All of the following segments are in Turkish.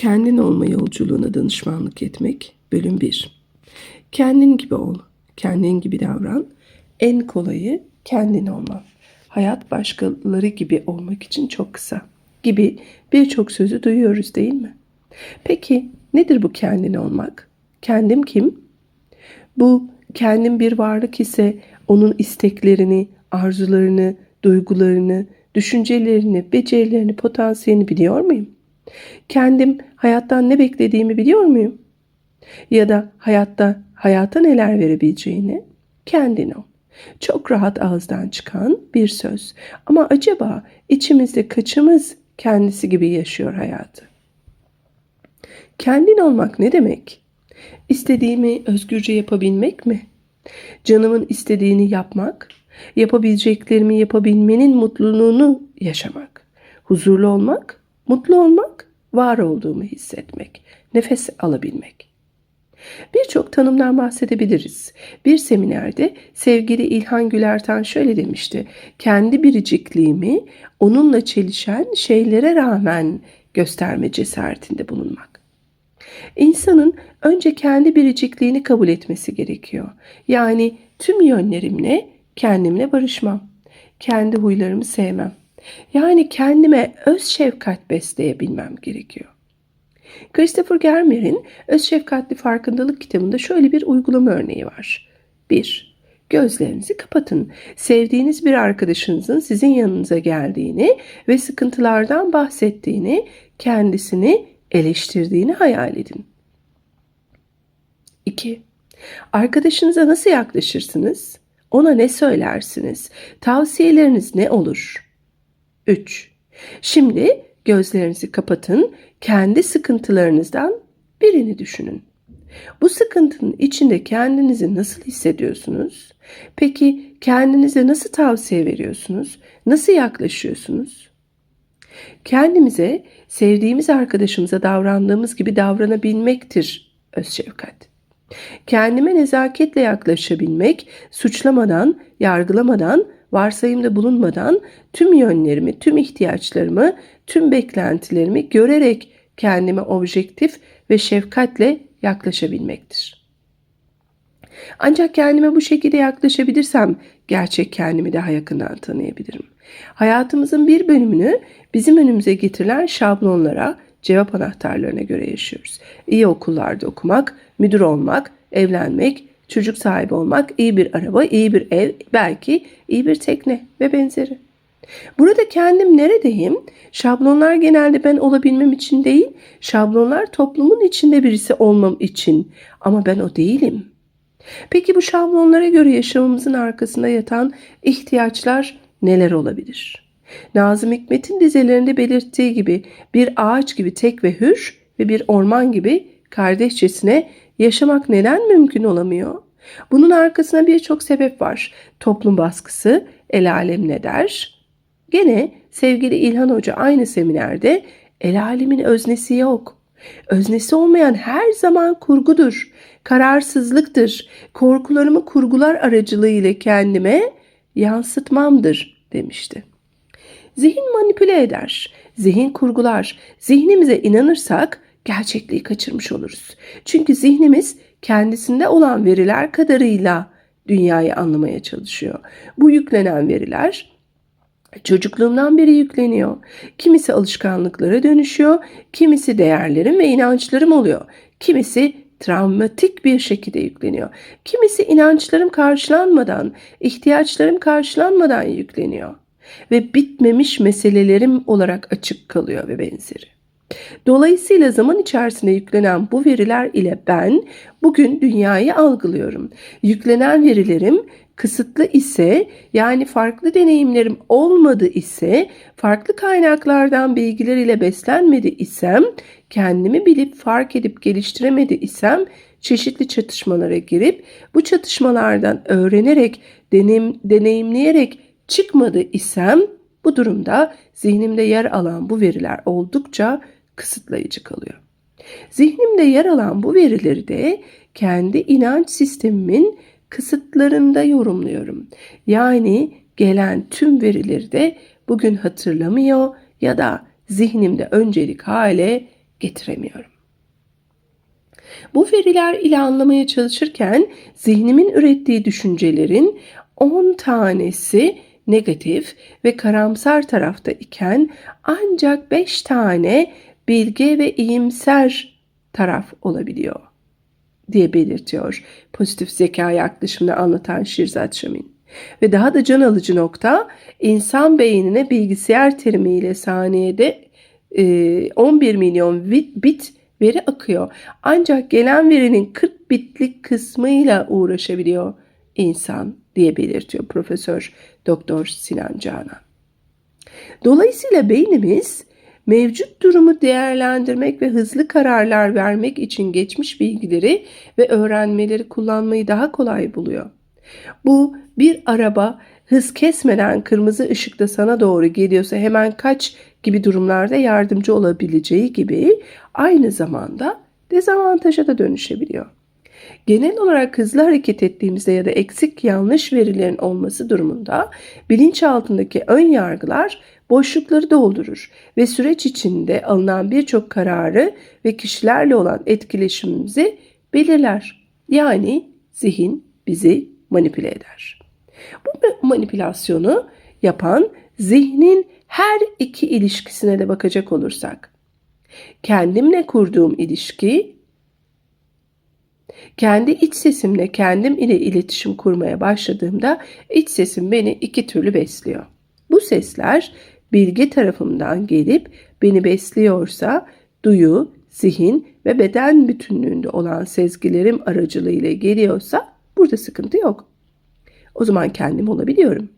Kendin olma yolculuğuna danışmanlık etmek bölüm 1. Kendin gibi ol, kendin gibi davran. En kolayı kendin olman. Hayat başkaları gibi olmak için çok kısa. Gibi birçok sözü duyuyoruz değil mi? Peki nedir bu kendin olmak? Kendim kim? Bu kendim bir varlık ise onun isteklerini, arzularını, duygularını, düşüncelerini, becerilerini, potansiyelini biliyor muyum? Kendim hayattan ne beklediğimi biliyor muyum? Ya da hayatta hayata neler verebileceğini kendin ol. Çok rahat ağızdan çıkan bir söz. Ama acaba içimizde kaçımız kendisi gibi yaşıyor hayatı? Kendin olmak ne demek? İstediğimi özgürce yapabilmek mi? Canımın istediğini yapmak, yapabileceklerimi yapabilmenin mutluluğunu yaşamak, huzurlu olmak, mutlu olmak, var olduğumu hissetmek, nefes alabilmek. Birçok tanımdan bahsedebiliriz. Bir seminerde sevgili İlhan Gülertan şöyle demişti. Kendi biricikliğimi onunla çelişen şeylere rağmen gösterme cesaretinde bulunmak. İnsanın önce kendi biricikliğini kabul etmesi gerekiyor. Yani tüm yönlerimle kendimle barışmam. Kendi huylarımı sevmem. Yani kendime öz şefkat besleyebilmem gerekiyor. Christopher Germer'in Öz Şefkatli Farkındalık kitabında şöyle bir uygulama örneği var. 1. Gözlerinizi kapatın. Sevdiğiniz bir arkadaşınızın sizin yanınıza geldiğini ve sıkıntılardan bahsettiğini, kendisini eleştirdiğini hayal edin. 2. Arkadaşınıza nasıl yaklaşırsınız? Ona ne söylersiniz? Tavsiyeleriniz ne olur? 3. Şimdi gözlerinizi kapatın, kendi sıkıntılarınızdan birini düşünün. Bu sıkıntının içinde kendinizi nasıl hissediyorsunuz? Peki kendinize nasıl tavsiye veriyorsunuz? Nasıl yaklaşıyorsunuz? Kendimize sevdiğimiz arkadaşımıza davrandığımız gibi davranabilmektir öz şefkat. Kendime nezaketle yaklaşabilmek, suçlamadan, yargılamadan, varsayımda bulunmadan tüm yönlerimi, tüm ihtiyaçlarımı, tüm beklentilerimi görerek kendime objektif ve şefkatle yaklaşabilmektir. Ancak kendime bu şekilde yaklaşabilirsem gerçek kendimi daha yakından tanıyabilirim. Hayatımızın bir bölümünü bizim önümüze getirilen şablonlara, cevap anahtarlarına göre yaşıyoruz. İyi okullarda okumak, müdür olmak, evlenmek, çocuk sahibi olmak, iyi bir araba, iyi bir ev, belki iyi bir tekne ve benzeri. Burada kendim neredeyim? Şablonlar genelde ben olabilmem için değil, şablonlar toplumun içinde birisi olmam için. Ama ben o değilim. Peki bu şablonlara göre yaşamımızın arkasında yatan ihtiyaçlar neler olabilir? Nazım Hikmet'in dizelerinde belirttiği gibi bir ağaç gibi tek ve hür ve bir orman gibi kardeşçesine yaşamak neden mümkün olamıyor? Bunun arkasında birçok sebep var. Toplum baskısı, el alem ne der? Gene sevgili İlhan Hoca aynı seminerde el alemin öznesi yok. Öznesi olmayan her zaman kurgudur, kararsızlıktır, korkularımı kurgular aracılığıyla kendime yansıtmamdır demişti. Zihin manipüle eder, zihin kurgular. Zihnimize inanırsak gerçekliği kaçırmış oluruz. Çünkü zihnimiz kendisinde olan veriler kadarıyla dünyayı anlamaya çalışıyor. Bu yüklenen veriler çocukluğumdan beri yükleniyor. Kimisi alışkanlıklara dönüşüyor, kimisi değerlerim ve inançlarım oluyor. Kimisi travmatik bir şekilde yükleniyor. Kimisi inançlarım karşılanmadan, ihtiyaçlarım karşılanmadan yükleniyor ve bitmemiş meselelerim olarak açık kalıyor ve benzeri. Dolayısıyla zaman içerisinde yüklenen bu veriler ile ben bugün dünyayı algılıyorum. Yüklenen verilerim kısıtlı ise yani farklı deneyimlerim olmadı ise farklı kaynaklardan bilgiler ile beslenmedi isem kendimi bilip fark edip geliştiremedi isem çeşitli çatışmalara girip bu çatışmalardan öğrenerek deneyim, deneyimleyerek çıkmadı isem bu durumda zihnimde yer alan bu veriler oldukça kısıtlayıcı kalıyor. Zihnimde yer alan bu verileri de kendi inanç sistemimin kısıtlarında yorumluyorum. Yani gelen tüm verileri de bugün hatırlamıyor ya da zihnimde öncelik hale getiremiyorum. Bu veriler ile anlamaya çalışırken zihnimin ürettiği düşüncelerin 10 tanesi negatif ve karamsar tarafta iken ancak 5 tane bilge ve iyimser taraf olabiliyor diye belirtiyor pozitif zeka yaklaşımını anlatan Shirzad Şamin. Ve daha da can alıcı nokta insan beynine bilgisayar terimiyle saniyede e, 11 milyon bit veri akıyor. Ancak gelen verinin 40 bitlik kısmıyla uğraşabiliyor insan diye belirtiyor Profesör Doktor Sinan Canan. Dolayısıyla beynimiz mevcut durumu değerlendirmek ve hızlı kararlar vermek için geçmiş bilgileri ve öğrenmeleri kullanmayı daha kolay buluyor. Bu bir araba hız kesmeden kırmızı ışıkta sana doğru geliyorsa hemen kaç gibi durumlarda yardımcı olabileceği gibi aynı zamanda dezavantaja da dönüşebiliyor. Genel olarak hızlı hareket ettiğimizde ya da eksik yanlış verilerin olması durumunda bilinç altındaki ön yargılar boşlukları doldurur ve süreç içinde alınan birçok kararı ve kişilerle olan etkileşimimizi belirler. Yani zihin bizi manipüle eder. Bu manipülasyonu yapan zihnin her iki ilişkisine de bakacak olursak. Kendimle kurduğum ilişki, kendi iç sesimle kendim ile iletişim kurmaya başladığımda iç sesim beni iki türlü besliyor. Bu sesler bilgi tarafımdan gelip beni besliyorsa duyu, zihin ve beden bütünlüğünde olan sezgilerim aracılığıyla geliyorsa burada sıkıntı yok. O zaman kendim olabiliyorum.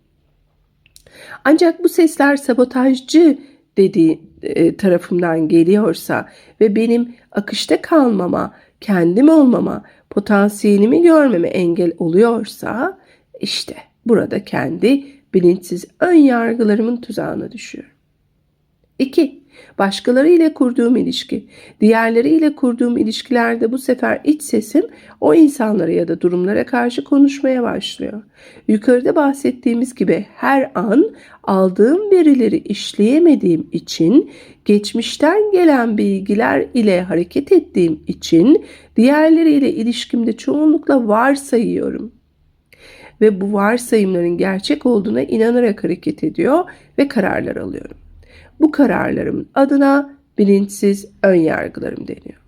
Ancak bu sesler sabotajcı dediği e, tarafımdan geliyorsa ve benim akışta kalmama, kendim olmama, potansiyelimi görmeme engel oluyorsa işte burada kendi bilinçsiz ön yargılarımın tuzağına düşüyorum. 2. Başkalarıyla kurduğum ilişki. Diğerleriyle kurduğum ilişkilerde bu sefer iç sesim o insanlara ya da durumlara karşı konuşmaya başlıyor. Yukarıda bahsettiğimiz gibi her an aldığım verileri işleyemediğim için, geçmişten gelen bilgiler ile hareket ettiğim için diğerleriyle ilişkimde çoğunlukla varsayıyorum ve bu varsayımların gerçek olduğuna inanarak hareket ediyor ve kararlar alıyorum. Bu kararlarımın adına bilinçsiz ön yargılarım deniyor.